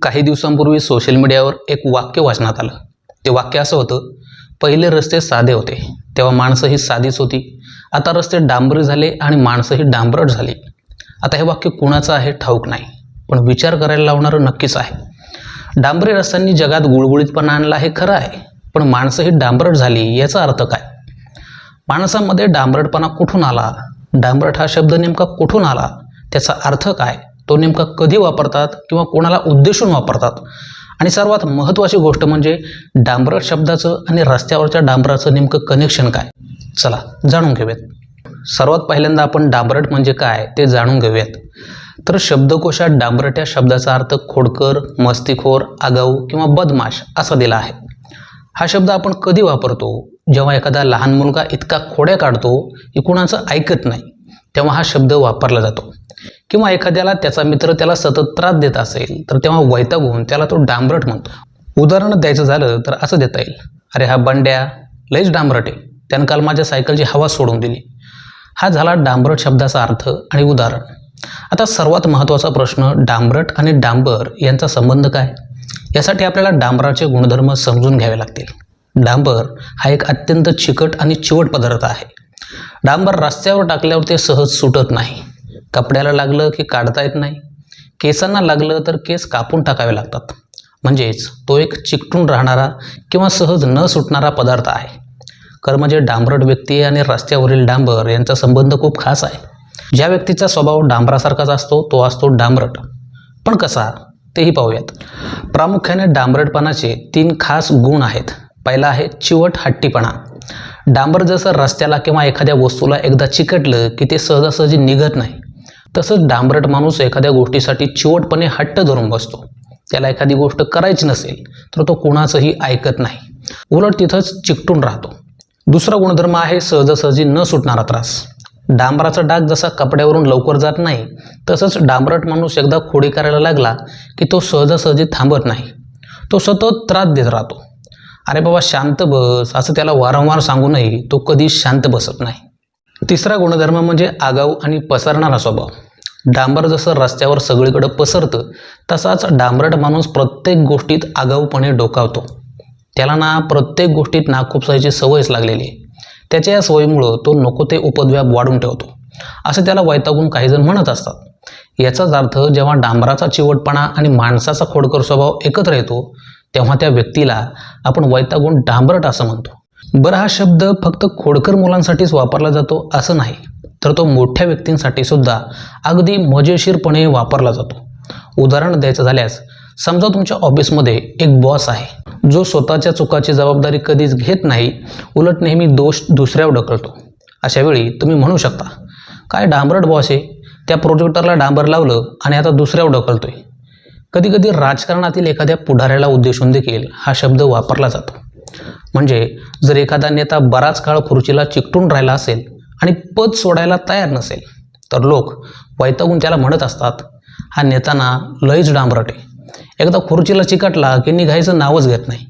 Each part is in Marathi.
काही दिवसांपूर्वी सोशल मीडियावर एक वाक्य वाचण्यात आलं. ते वाक्य असं होतं पहिले रस्ते साधे होते तेव्हा माणसं ही साधीच होती. आता रस्ते डांबरी झाले आणि माणसं ही डांबरट झाली. आता हे वाक्य कुणाचं आहे ठाऊक नाही पण विचार करायला लावणारं नक्कीच आहे. डांबरी रस्त्यांनी जगात गुळगुळीतपणा आणला हे खरं आहे पण माणसं ही डांबरट झाली याचा अर्थ काय? माणसामध्ये डांबरटपणा कुठून आला? डांबरट हा शब्द नेमका कुठून आला? त्याचा अर्थ काय? तो नेमका कधी वापरतात किंवा कोणाला उद्देशून वापरतात? आणि सर्वात महत्त्वाची गोष्ट म्हणजे डांबरट शब्दाचं आणि रस्त्यावरच्या डांबराचं नेमकं कनेक्शन काय? चला जाणून घेऊयात. सर्वात पहिल्यांदा आपण डांबरट म्हणजे काय ते जाणून घेऊयात. तर शब्दकोशात डांबरट या शब्दाचा अर्थ खोडकर मस्तीखोर आगाऊ किंवा बदमाश असा दिला आहे. हा शब्द आपण कधी वापरतो? जेव्हा एखादा लहान मुलगा इतका खोड्या काढतो की कुणाचं ऐकत नाही तेव्हा हा शब्द वापरला जातो. किंवा एखाद्याला त्याचा मित्र त्याला सतत त्रास देत असेल तर तेव्हा वैतागून त्याला तो डांबरट म्हणतो. उदाहरण द्यायचं झालं तर असं देता येईल. अरे हा बंड्या लईच डांबरट आहे. त्यानं काल माझ्या सायकलची हवा सोडून दिली. हा झाला डांबरट शब्दाचा अर्थ आणि उदाहरण. आता सर्वात महत्त्वाचा प्रश्न डांबरट आणि डांबर यांचा संबंध काय? यासाठी आपल्याला डांबराचे गुणधर्म समजून घ्यावे लागतील. डांबर हा एक अत्यंत चिकट आणि चिवट पदार्थ आहे. डांबर रस्त्यावर टाकल्यावर ते सहज सुटत नाही. कपड्याला लागलं की काढता येत नाही. केसांना लागलं तर केस कापून टाकावे लागतात. म्हणजेच तो एक चिकटून राहणारा किंवा सहज न सुटणारा पदार्थ आहे. खरं म्हणजे डांबरट व्यक्ती आणि रस्त्यावरील डांबर यांचा संबंध खूप खास आहे. ज्या व्यक्तीचा स्वभाव डांबरासारखाच असतो तो असतो डांबरट. पण कसा? तेही पाहूयात. प्रामुख्याने डांबरटपणाचे तीन खास गुण आहेत. पहिला आहे चिवट हट्टीपणा. डांबर जसं रस्त्याला किंवा एखाद्या वस्तूला एकदा चिकटलं की ते सहजासहजी निघत नाही. तसंच डांबरट माणूस एखाद्या गोष्टीसाठी चिवटपणे हट्ट धरून बसतो. त्याला एखादी गोष्ट करायची नसेल तर तो कोणाचंही ऐकत नाही. उलट तिथंच चिकटून राहतो. दुसरा गुणधर्म आहे सहजासहजी न सुटणारा त्रास. डांबराचा डाग जसा कपड्यावरून लवकर जात नाही तसंच डांबरट माणूस एकदा खोडी करायला लागला की तो सहजासहजी थांबत नाही. तो सतत त्रास देत राहतो. अरे बाबा शांत बस असं त्याला वारंवार सांगूनही तो कधी शांत बसत नाही. तिसरा गुणधर्म म्हणजे आगाऊ आणि पसरणारा स्वभाव. डांबर जसं रस्त्यावर सगळीकडं पसरतं तसाच डांबरट माणूस प्रत्येक गोष्टीत आगाऊपणे डोकावतो. त्याला ना प्रत्येक गोष्टीत नाखुपसायची सवयच लागलेली आहे. त्याच्या या सवयीमुळं तो नको ते उपद्व्याप वाढून ठेवतो. असं त्याला वैतागून काहीजण म्हणत असतात. याचाच अर्थ जेव्हा डांबराचा चिवटपणा आणि माणसाचा खोडकर स्वभाव एकत्र येतो तेव्हा त्या व्यक्तीला आपण वैतागून डांबरट असं म्हणतो. बरं हा शब्द फक्त खोडकर मुलांसाठीच वापरला जातो असं नाही तर तो मोठ्या व्यक्तींसाठी सुद्धा अगदी मजेशीरपणे वापरला जातो. उदाहरण द्यायचं झाल्यास समजा तुमच्या ऑफिसमध्ये एक बॉस आहे जो स्वतःच्या चुकाची जबाबदारी कधीच घेत नाही उलट नेहमी दोष दुसऱ्यावर ढकलतो. अशा वेळी तुम्ही म्हणू शकता काय डांबरट बॉस आहे त्या प्रोजेक्टरला डांबर लावलं आणि आता दुसऱ्यावर ढकलतोय. कधीकधी राजकारणातील एखाद्या पुढाऱ्याला उद्देशून देखील हा शब्द वापरला जातो. म्हणजे जर एखादा नेता बराच काळ खुर्चीला चिकटून राहिला असेल आणि पद सोडायला तयार नसेल तर लोक वैतागून त्याला म्हणत असतात हा नेताना लयच डांबरट आहे. एकदा खुर्चीला चिकटला की निघायचं नावच घेत नाही.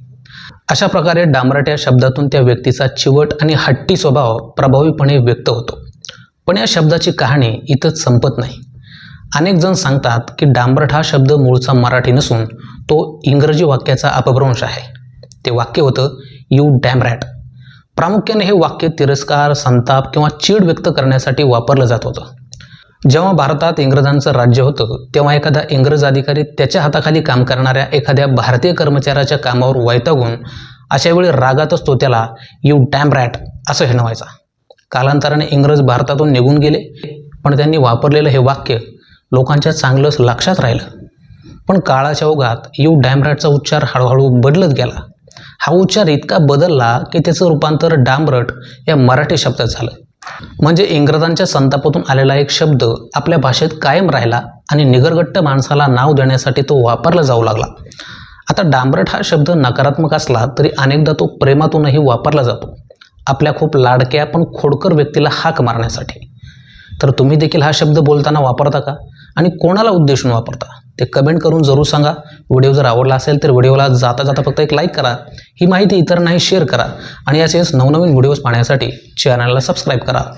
अशा प्रकारे डांबरट या शब्दातून त्या व्यक्तीचा चिवट आणि हट्टी स्वभाव प्रभावीपणे व्यक्त होतो. पण या शब्दाची कहाणी इथंच संपत नाही. अनेक जण सांगतात की डांबरट हा शब्द मूळचा मराठी नसून तो इंग्रजी वाक्याचा अपभ्रंश आहे. ते वाक्य होतं यू डॅमरॅट प्रामुख्याने हे वाक्य तिरस्कार संताप किंवा चीड व्यक्त करण्यासाठी वापरलं जात होतं. जेव्हा भारतात इंग्रजांचं राज्य होतं तेव्हा एखादा इंग्रज अधिकारी त्याच्या हाताखाली काम करणाऱ्या एखाद्या भारतीय कर्मचाऱ्याच्या कामावर वैतागून अशावेळी रागातच तो त्याला यू डॅमरॅट असं हिणवायचा. कालांतराने इंग्रज भारतातून निघून गेले पण त्यांनी वापरलेलं हे वाक्य लोकांच्या चांगलंच लक्षात राहिलं. पण काळाच्या ओघात यू डॅमरॅटचा उच्चार हळूहळू बदलत गेला. हा उच्चार इतका बदलला की त्याचं रूपांतर डांबरट या मराठी शब्दात झालं. म्हणजे इंग्रजांच्या संतापातून आलेला एक शब्द आपल्या भाषेत कायम राहिला आणि निगरगट्ट माणसाला नाव देण्यासाठी तो वापरला जाऊ लागला. आता डांबरट हा शब्द नकारात्मक असला तरी अनेकदा तो प्रेमातूनही वापरला जातो. आपल्या खूप लाडक्या पण खोडकर व्यक्तीला हाक मारण्यासाठी. तर तुम्ही देखील हा शब्द बोलताना वापरता का? आणि कोणाला उद्देशून वापरता? ते कमेंट करून जरूर सांगा. व्हिडिओ जर आवडला असेल तर व्हिडिओला जाता जाता फक्त एक लाईक करा. ही माहिती इतरांनाही शेअर करा. आणि असेच नवनवीन व्हिडिओज पाहण्यासाठी चॅनलला सबस्क्राईब करा.